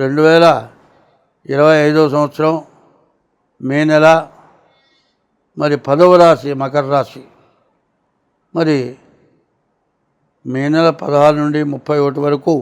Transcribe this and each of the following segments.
రెండు వేల ఇరవై ఐదో సంవత్సరం మే నెల మరి పదవ రాశి మకర రాశి. మరి మే నెల పదహారు నుండి ముప్పై ఒకటి వరకు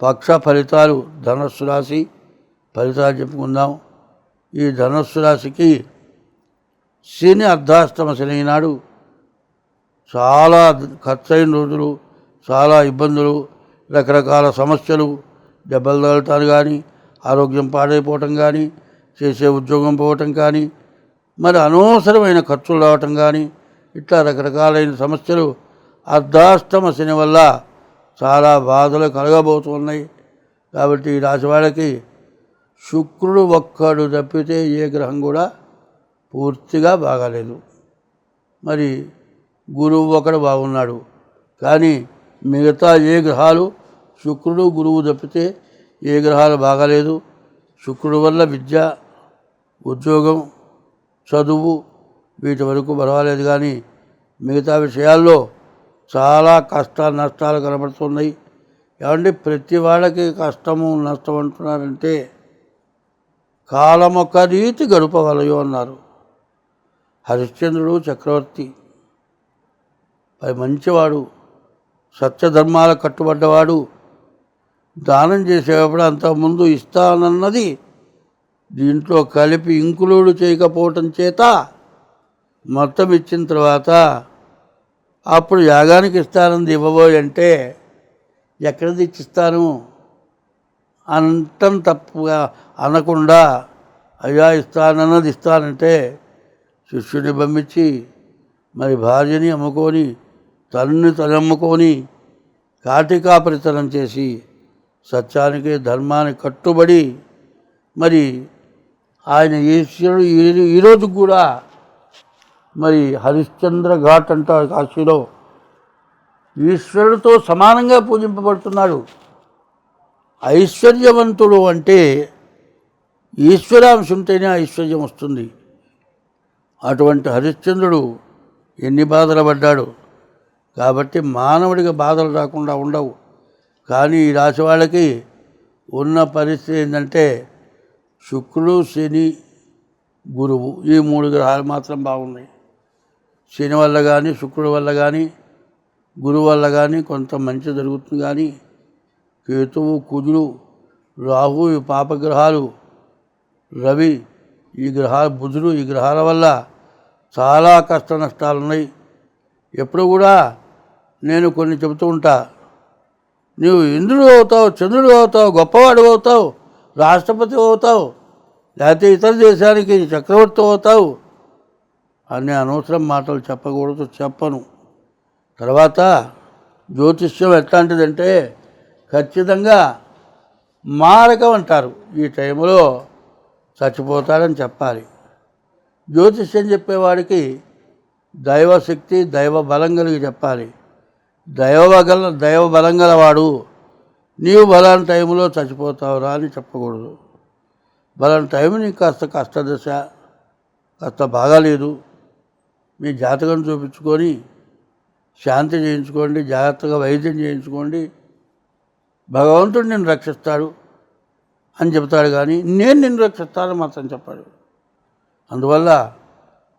పక్ష ఫలితాలు ధనస్సు రాశి ఫలితాలు చెప్పుకుందాం. ఈ ధనస్సు రాశికి శని అర్ధాష్టమ శని నాడు చాలా ఖర్చయిన రోజులు చాలా ఇబ్బందులు రకరకాల సమస్యలు దెబ్బలు తగులుతారు కానీ ఆరోగ్యం పాడైపోవటం కానీ చేసే ఉద్యోగం పోవటం కానీ మరి అనవసరమైన ఖర్చులు రావటం కానీ ఇట్లా రకరకాలైన సమస్యలు అర్ధాష్టమ శని వల్ల చాలా బాధలు కలగబోతున్నాయి కాబట్టి ఈ రాశివాళ్ళకి శుక్రుడు ఒక్కడు తప్పితే ఏ గ్రహం కూడా పూర్తిగా బాగాలేదు. మరి గురువు ఒకడు బాగున్నాడు. కానీ మిగతా ఏ గ్రహాలు శుక్రుడు గురువు తప్పితే ఏ గ్రహాలు బాగాలేదు. శుక్రుడు వల్ల విద్య ఉద్యోగం చదువు వీటి వరకు పర్వాలేదు కానీ మిగతా విషయాల్లో చాలా కష్ట నష్టాలు కనబడుతున్నాయి. ఏమంటే ప్రతి వాళ్ళకి కష్టము నష్టం అంటున్నారంటే కాలం ఒక రీతి గడపవలయో అన్నారు. హరిశ్చంద్రుడు చక్రవర్తి. పై మంచివాడు సత్యధర్మాల కట్టుబడ్డవాడు దానం చేసేటప్పుడు అంతకుముందు ఇస్తానన్నది దీంట్లో కలిపి ఇంకులుడు చేయకపోవటం చేత మొత్తం ఇచ్చిన తర్వాత అప్పుడు యాగానికి ఇస్తానంది ఇవ్వబోయి అంటే ఎక్కడ తెచ్చిస్తాను అంతం తప్పుగా అనకుండా అయ్యా ఇస్తానన్నది ఇస్తానంటే శిష్యుని పంపించి మరి భార్యని అమ్ముకొని తల్లిని తలమ్ముకొని కాటికాపరితనం చేసి సత్యానికి ధర్మానికి కట్టుబడి మరి ఆయన ఈశ్వరుడు ఈ- ఈరోజు కూడా మరి హరిశ్చంద్ర ఘాట్ అంటారు కాశీలో. ఈశ్వరుడితో సమానంగా పూజింపబడుతున్నాడు. ఐశ్వర్యవంతుడు అంటే ఈశ్వరాంశ ఉంటేనే ఐశ్వర్యం వస్తుంది. అటువంటి హరిశ్చంద్రుడు ఎన్ని బాధలు పడ్డాడు? కాబట్టి మానవుడికి బాధలు రాకుండా ఉండవు. కానీ ఈ రాశి వాళ్ళకి ఉన్న పరిస్థితి ఏంటంటే శుక్రుడు శని గురువు ఈ మూడు గ్రహాలు మాత్రం బాగున్నాయి. శని వల్ల కానీ శుక్రుడు వల్ల కానీ గురువు వల్ల కానీ కొంత మంచి జరుగుతుంది కానీ కేతువు కుజుడు రాహు ఈ పాపగ్రహాలు రవి ఈ గ్రహాలు బుధుడు ఈ గ్రహాల వల్ల చాలా కష్ట నష్టాలు ఉన్నాయి ఎప్పుడు కూడా నేను కొన్ని చెబుతూ ఉంటా నీవు ఇంద్రుడు అవుతావు చంద్రుడు అవుతావు గొప్పవాడు అవుతావు రాష్ట్రపతి అవుతావు లేకపోతే ఇతర దేశానికి చక్రవర్తి అవుతావు అనే అనవసరం మాటలు చెప్పకూడదు చెప్పను. తర్వాత జ్యోతిష్యం ఎట్లాంటిదంటే ఖచ్చితంగా మారకం అంటారు. ఈ టైంలో చచ్చిపోతాడని చెప్పాలి. జ్యోతిష్యం చెప్పేవాడికి దైవశక్తి దైవ బలం కలిగి చెప్పాలి. దైవగల దైవ బలం గలవాడు నీవు బలాని టైంలో చచ్చిపోతావురా అని చెప్పకూడదు. బలం టైం నీకు కాస్త కష్టదశ కాస్త బాగాలేదు. మీ జాతకం చూపించుకొని శాంతి చేయించుకోండి జాగ్రత్తగా వైద్యం చేయించుకోండి. భగవంతుడు నిన్ను రక్షిస్తాడు అని చెప్తాడు కానీ నేను నిన్ను రక్షిస్తాను మాత్రం చెప్పాడు. అందువల్ల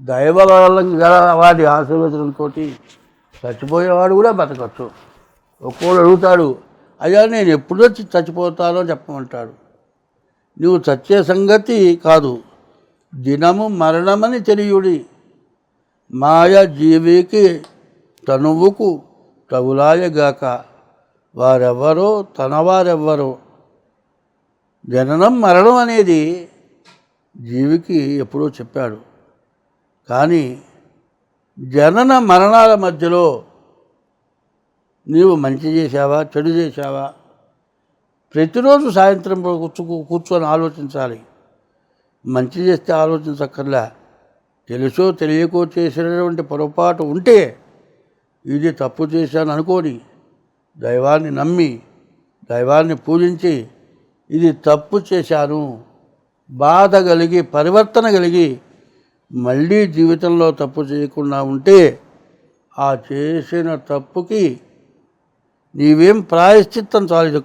దైవ గల వాడి ఆశీర్వచనంతో చచ్చిపోయేవాడు కూడా బతకచ్చు. ఒక్కోడు అడుగుతాడు అయ్యా నేను ఎప్పుడు వచ్చి చచ్చిపోతానో చెప్పమంటాడు. నువ్వు చచ్చే సంగతి కాదు. దినము మరణమని తెలియుడి. మాయ జీవికి తనువుకు తగులాయగాక. వారెవ్వరో తనవారెవ్వరో జననం మరణం అనేది జీవికి ఎప్పుడో చెప్పాడు. కానీ జనన మరణాల మధ్యలో నీవు మంచి చేశావా చెడు చేశావా? ప్రతిరోజు సాయంత్రం కూర్చు కూర్చొని ఆలోచించాలి. మంచి చేస్తే ఆలోచించక్కర్లే. తెలుసో తెలియకో చేసినటువంటి పొరపాటు ఉంటే ఇది తప్పు చేశాను అనుకోని దైవాన్ని నమ్మి దైవాన్ని పూజించి ఇది తప్పు చేశాను. బాధ కలిగి పరివర్తన కలిగి మళ్ళీ జీవితంలో తప్పు చేయకుండా ఉంటే ఆ చేసిన తప్పుకి నీవేం ప్రాయశ్చిత్తం చాలు. ఇది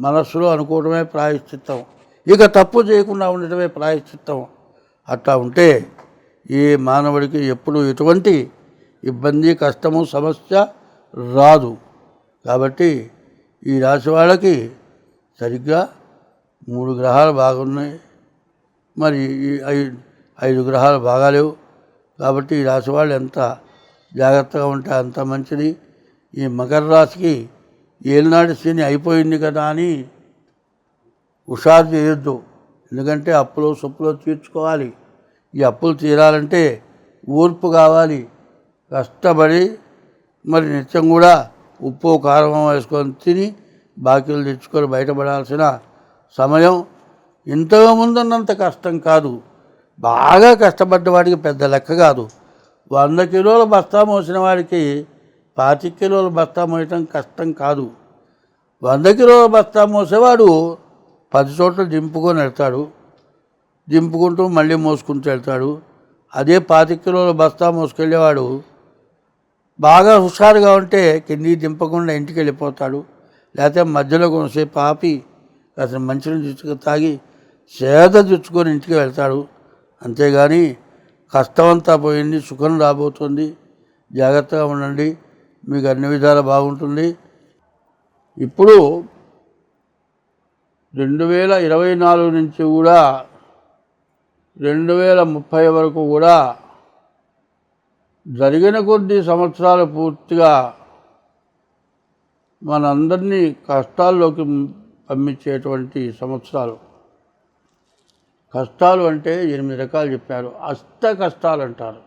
మనస్సులో అనుకోవడమే ప్రాయశ్చిత్తం. ఇక తప్పు చేయకుండా ఉండటమే ప్రాయశ్చిత్తం. అట్లా ఉంటే ఏ మానవుడికి ఎప్పుడు ఎటువంటి ఇబ్బంది కష్టము సమస్య రాదు. కాబట్టి ఈ రాశి వాళ్ళకి సరిగ్గా మూడు గ్రహాలు బాగున్నాయి. మరి ఈ ఐదు గ్రహాలు బాగాలేవు కాబట్టి ఈ రాశి వాళ్ళు ఎంత జాగ్రత్తగా ఉంటే అంత మంచిది. ఈ మకర రాశికి ఏలినాడు శని అయిపోయింది కదా అని హుషారు చేయొద్దు. ఎందుకంటే అప్పులు సొప్పులు తీర్చుకోవాలి. ఈ అప్పులు తీరాలంటే ఊర్పు కావాలి. కష్టపడి మరి నిత్యం కూడా ఉప్పు కారం వేసుకొని తిని బాకీలు తెచ్చుకొని బయటపడాల్సిన సమయం ఇంతకు ముందున్నంత కష్టం కాదు. బాగా కష్టపడ్డవాడికి పెద్ద లెక్క కాదు. వంద కిలోల బస్తా మోసిన వాడికి పాతి కిలోల బస్తా మోయటం కష్టం కాదు. వంద కిలోల బస్తా మోసేవాడు పది చోట్ల దింపుకొని వెళ్తాడు. దింపుకుంటూ మళ్ళీ మోసుకుంటూ వెళ్తాడు. అదే పాతి కిలోల బస్తా మోసుకెళ్ళేవాడు బాగా హుషారుగా ఉంటే కిందికి దింపకుండా ఇంటికి వెళ్ళిపోతాడు. లేకపోతే మధ్యలో కొంతసేపు ఆపి అతను మంచినీళ్ళు చుచ్చుకు తాగి సేద చుచ్చుకొని ఇంటికి వెళ్తాడు. అంతేగాని కష్టమంతా పోయింది సుఖం రాబోతుంది. జాగ్రత్తగా ఉండండి. మీకు అన్ని విధాలు బాగుంటుంది. ఇప్పుడు రెండు వేల ఇరవై నాలుగు నుంచి కూడా రెండు వేల ముప్పై వరకు కూడా జరిగిన కొద్ది సంవత్సరాలు పూర్తిగా మనందరినీ కష్టాల్లోకి పంపించేటువంటి సంవత్సరాలు. కష్టాలు అంటే ఎనిమిది రకాలు చెప్పారు. అష్ట కష్టాలు అంటారు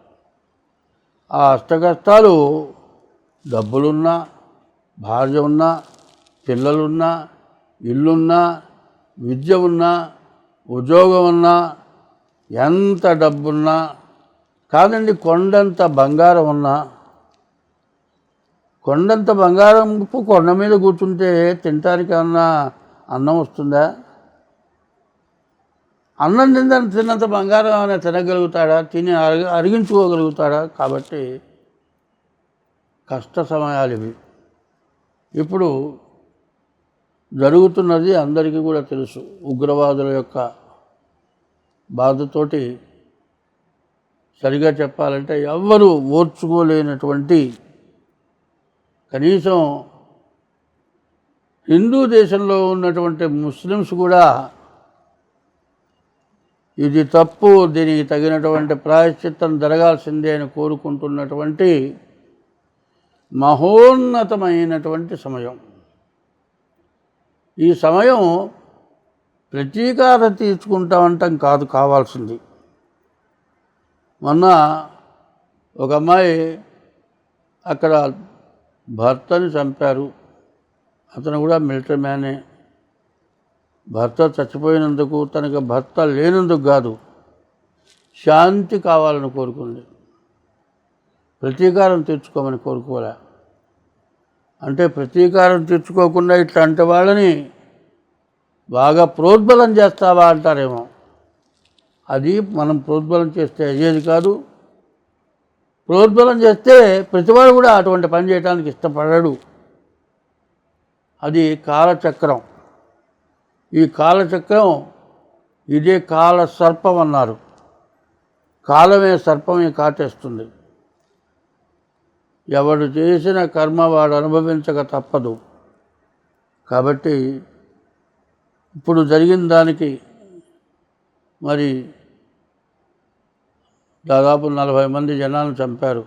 ఆ అష్ట కష్టాలు డబ్బులున్నా భార్య ఉన్నా పిల్లలున్నా ఇల్లున్నా విద్య ఉన్నా ఉద్యోగం ఉన్నా ఎంత డబ్బున్నా కాదండి కొండంత బంగారం ఉన్నా కొండంత బంగారం కొండ మీద కూర్చుంటే తినటానికి ఏమన్నా అన్నం వస్తుందా? అన్నం తిందని తిన్నంత బంగారం ఏమైనా తినగలుగుతాడా? తిని అరిగి అరిగించుకోగలుగుతాడా? కాబట్టి కష్ట సమయాలు ఇవి ఇప్పుడు జరుగుతున్నది అందరికీ కూడా తెలుసు. ఉగ్రవాదుల యొక్క బాధతోటి సరిగా చెప్పాలంటే ఎవ్వరూ ఓర్చుకోలేనటువంటి కనీసం హిందూ దేశంలో ఉన్నటువంటి ముస్లిమ్స్ కూడా ఇది తప్పు దీనికి తగినటువంటి ప్రాయశ్చిత్తం జరగాల్సిందే అని కోరుకుంటున్నటువంటి మహోన్నతమైనటువంటి సమయం. ఈ సమయం ప్రతీకార తీర్చుకుంటామంటాం కాదు కావాల్సింది. మొన్న ఒక అమ్మాయి అక్కడ భర్తని చంపారు. అతను కూడా మిలిటరీ మ్యానే. భర్త చచ్చిపోయినందుకు తనకు భర్త లేనందుకు కాదు శాంతి కావాలని కోరుకుంది. ప్రతీకారం తీర్చుకోమని కోరుకోలే. అంటే ప్రతీకారం తీర్చుకోకుండా ఇట్లాంటి వాళ్ళని బాగా ప్రోద్బలం చేస్తావా అంటారేమో. అది మనం ప్రోద్బలం చేస్తే అయ్యేది కాదు. ప్రోద్బలం చేస్తే ప్రతివాడు కూడా అటువంటి పని చేయడానికి ఇష్టపడడు. అది కాలచక్రం. ఈ కాలచక్రం ఇదే కాల సర్పం అన్నారు. కాలమే సర్పమే కాటేస్తుంది. ఎవడు చేసిన కర్మ వాడు అనుభవించక తప్పదు. కాబట్టి ఇప్పుడు జరిగిన దానికి మరి దాదాపు నలభై మంది జనాలను చంపారు.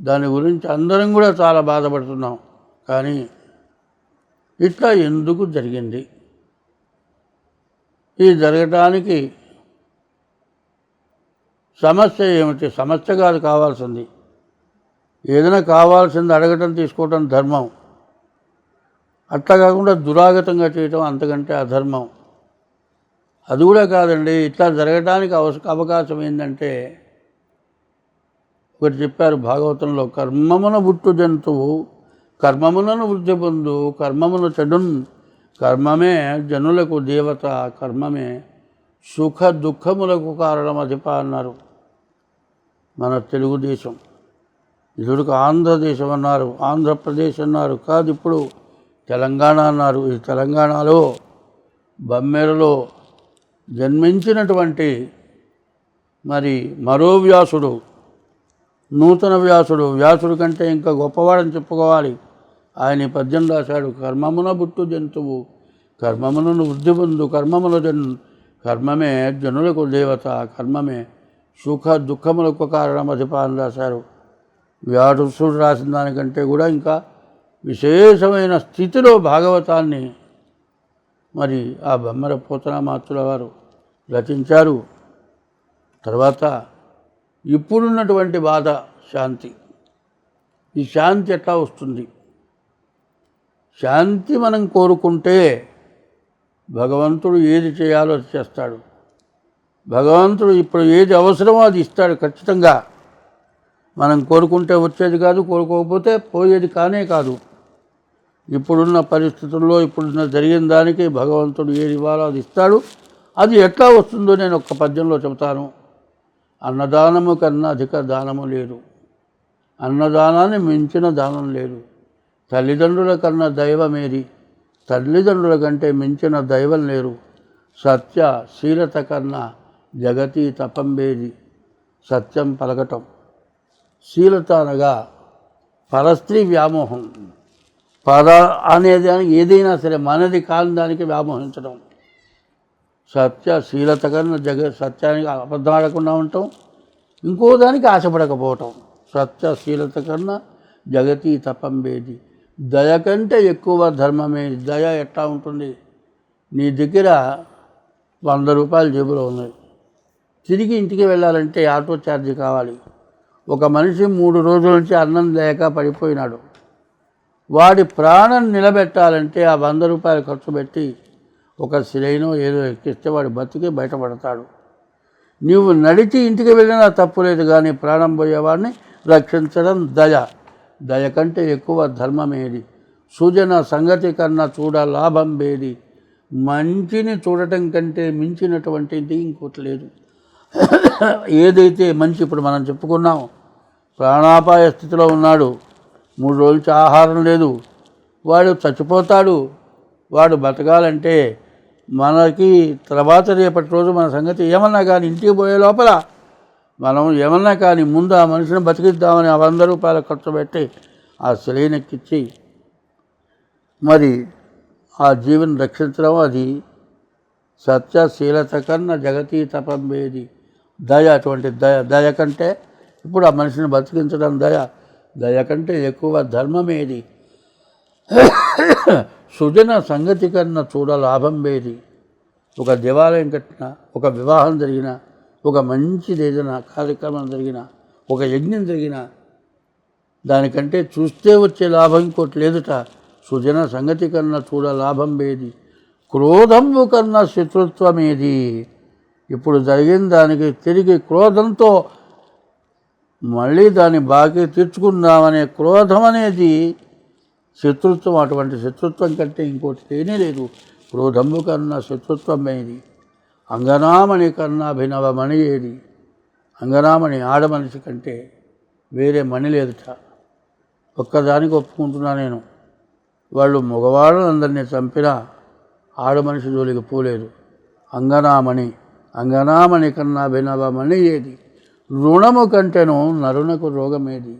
దాని గురించి అందరం కూడా చాలా బాధపడుతున్నాం. కానీ ఇట్లా ఎందుకు జరిగింది? ఈ జరగటానికి సమస్య ఏమిటి? సమస్య కాదు కావాల్సింది. ఏదైనా కావాల్సింది అడగటం తీసుకోవటం ధర్మం. అట్లా కాకుండా దురాగతంగా చేయటం అంతకంటే అధర్మం. అది కూడా కాదండి. ఇట్లా జరగటానికి అవస అవకాశం ఏంటంటే ఒకటి చెప్పారు భాగవతంలో కర్మమున బుట్టు జంతువు కర్మములను వృద్ధి పొందు కర్మమును చెడున్ కర్మమే జనులకు దేవత కర్మమే సుఖ దుఃఖములకు కారణం అధిప అన్నారు మన తెలుగుదేశం ఇదివరకు ఆంధ్రదేశం అన్నారు ఆంధ్రప్రదేశ్ అన్నారు కాదు ఇప్పుడు తెలంగాణ అన్నారు. ఈ తెలంగాణలో బమ్మెరలో జన్మించినటువంటి మరి మరో వ్యాసుడు నూతన వ్యాసుడు. వ్యాసుడు కంటే ఇంకా గొప్పవాడని చెప్పుకోవాలి. ఆయన పద్యం రాశాడు కర్మమున బుట్టు జంతువు కర్మములను వృద్ధి పొందు కర్మముల జన్ కర్మమే జనులకు దేవత కర్మమే సుఖ దుఃఖములకు కారణం అధిప రాశారు. వ్యాసుడు రాసిన దానికంటే కూడా ఇంకా విశేషమైన స్థితిలో భాగవతాన్ని మరి ఆ బొమ్మర పోతనామాతుల వారు రచించారు. తర్వాత ఇప్పుడున్నటువంటి బాధ శాంతి. ఈ శాంతి ఎట్లా వస్తుంది? శాంతి మనం కోరుకుంటే భగవంతుడు ఏది చేయాలో అది చేస్తాడు. భగవంతుడు ఇప్పుడు ఏది అవసరమో అది ఇస్తాడు ఖచ్చితంగా. మనం కోరుకుంటే వచ్చేది కాదు కోరుకోకపోతే పోయేది కానే కాదు. ఇప్పుడున్న పరిస్థితుల్లో ఇప్పుడున్న జరిగిన దానికి భగవంతుడు ఏది ఇవ్వాలో అది ఇస్తాడు. అది ఎట్లా వస్తుందో నేను ఒక పద్యంలో చెబుతాను. అన్నదానము కన్నా అధిక దానము లేదు. అన్నదానాన్ని మించిన దానం లేదు. తల్లిదండ్రుల కన్నా దైవమేది? తల్లిదండ్రుల కంటే మించిన దైవం లేరు. సత్య శీలత కన్నా జగతి తపంబేది. సత్యం పలకటం. శీలత అనగా పరస్త్రీ వ్యామోహం. పర అనేది దానికి ఏదైనా సరే మనది కాని దానికి వ్యామోహించడం. సత్య శీలత కన్నా జగ సత్యానికి అబద్ధం ఆడకుండా ఉండటం. ఇంకో దానికి ఆశపడకపోవటం. సత్య శీలత కన్నా జగతి తపంబేది. దయ కంటే ఎక్కువ ధర్మమే. దయ ఎట్లా ఉంటుంది? నీ దగ్గర వంద రూపాయలు జేబులో ఉన్నాయి. తిరిగి ఇంటికి వెళ్ళాలంటే ఆటో ఛార్జీ కావాలి. ఒక మనిషి మూడు రోజుల నుంచి అన్నం లేక పడిపోయినాడు. వాడి ప్రాణం నిలబెట్టాలంటే ఆ వంద రూపాయలు ఖర్చు పెట్టి ఒక శిలైనో ఏదో ఎక్కిస్తే వాడు బతికి బయటపడతాడు. నువ్వు నడిచి ఇంటికి వెళ్ళినా తప్పులేదు కానీ ప్రాణం పోయేవాడిని రక్షించడం దయ. దయ కంటే ఎక్కువ ధర్మమేది సూజన సంగతి కన్నా చూడ లాభం బేది మంచిని చూడటం కంటే మించినటువంటిది ఇంకోటి లేదు. ఏదైతే మంచి ఇప్పుడు మనం చెప్పుకున్నాం ప్రాణాపాయ స్థితిలో ఉన్నాడు మూడు రోజుల ఆహారం లేదు వాడు చచ్చిపోతాడు వాడు బతకాలంటే మనకి తర్వాత రేపటి రోజు మన సంగతి ఏమన్నా కానీ ఇంటికి పోయే లోపల మనం ఏమన్నా కానీ ముందు ఆ మనిషిని బతికిద్దామని ఆ వంద రూపాయలు ఖర్చు పెట్టి ఆ శిలైనెక్కిచ్చి మరి ఆ జీవిని రక్షించడం అది సత్యశీలత కన్నా జగతీ తపంబేది. దయ అటువంటి దయ దయ కంటే ఇప్పుడు ఆ మనిషిని బతికించడం దయ. దయ కంటే ఎక్కువ ధర్మమేది. సుజన సంగతి కన్నా చూడ లాభం వేది. ఒక దేవాలయం కట్టిన ఒక వివాహం జరిగినా ఒక మంచిది ఏదైనా కార్యక్రమం జరిగిన ఒక యజ్ఞం జరిగిన దానికంటే చూస్తే వచ్చే లాభం ఇంకోటి లేదుట. సుజన సంగతి కన్నా చూడ లాభం వేది క్రోధము కన్నా శత్రుత్వమేది? ఇప్పుడు జరిగిన దానికి తిరిగి క్రోధంతో మళ్ళీ దాన్ని బాకీ తీర్చుకుందామనే క్రోధం అనేది శత్రుత్వం అటువంటి శత్రుత్వం కంటే ఇంకోటి లేనే లేదు. క్రోధము కన్నా శత్రుత్వం అనేది అంగనామణి కన్నా ఏది? అంగనామణి ఆడమనిషి కంటే వేరే మణి లేదుట. ఒక్కదానికి ఒప్పుకుంటున్నా నేను. వాళ్ళు మగవాళ్ళందరినీ చంపినా ఆడమనిషి జోలికి పోలేదు. అంగనామణి అంగనామణి కన్నా భినవమణి ఏది? రుణము కంటేను నరునకు రోగమేది?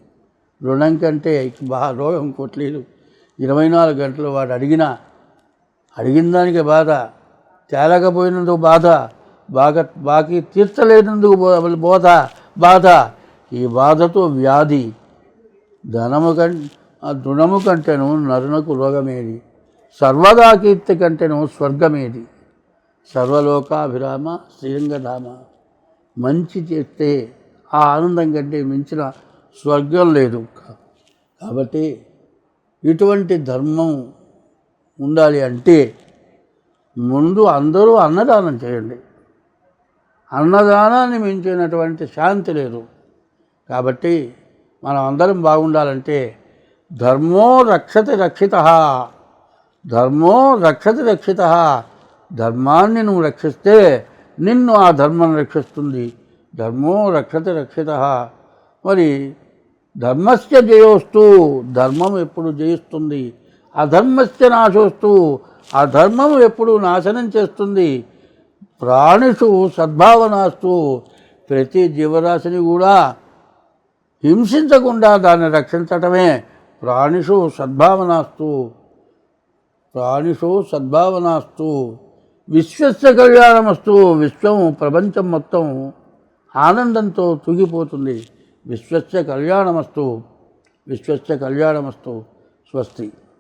రుణం కంటే బాగా రోగం కొట్టలేదు ఇరవై నాలుగు గంటలు వాడు అడిగినా అడిగిన దానికి బాధ. తేలకపోయినందుకు బాధ బాగా బాకీ తీర్చలేనందుకు బోధ బాధ. ఈ బాధతో వ్యాధి ధనము కం ఆ రుణము కంటేను నరునకు రోగమేది. సర్వదా కీర్తి కంటేను స్వర్గమేది. సర్వలోకాభిరామ శ్రీరంగధామ. మంచి చేస్తే ఆ ఆనందం కంటే మించిన స్వర్గం లేదు. కాబట్టి ఇటువంటి ధర్మం ఉండాలి అంటే ముందు అందరూ అన్నదానం చేయండి. అన్నదానాన్ని మించినటువంటి శాంతి లేదు. కాబట్టి మనం అందరం బాగుండాలంటే ధర్మో రక్షతి రక్షిత. ధర్మో రక్షతి రక్షిత. ధర్మాన్ని నువ్వు రక్షిస్తే నిన్ను ఆ ధర్మం రక్షిస్తుంది. ధర్మో రక్షతి రక్షిత. మరి ధర్మస్య జయోస్తు ధర్మం ఎప్పుడు జయిస్తుంది? అధర్మస్య నాశోస్తు ఆ ధర్మం ఎప్పుడు నాశనం చేస్తుంది? ప్రాణిషు సద్భావనాస్తు. ప్రతి జీవరాశిని కూడా హింసించకుండా దాన్ని రక్షించటమే ప్రాణిషు సద్భావనాస్తు. ప్రాణిషు సద్భావనాస్తు. విశ్వస్య కళ్యాణమస్తు. విశ్వం ప్రపంచం మొత్తం ఆనందంతో తూగిపోతుంది. విశ్వస్య కళ్యాణమస్తు. విశ్వస్య కళ్యాణమస్తు. స్వస్తి.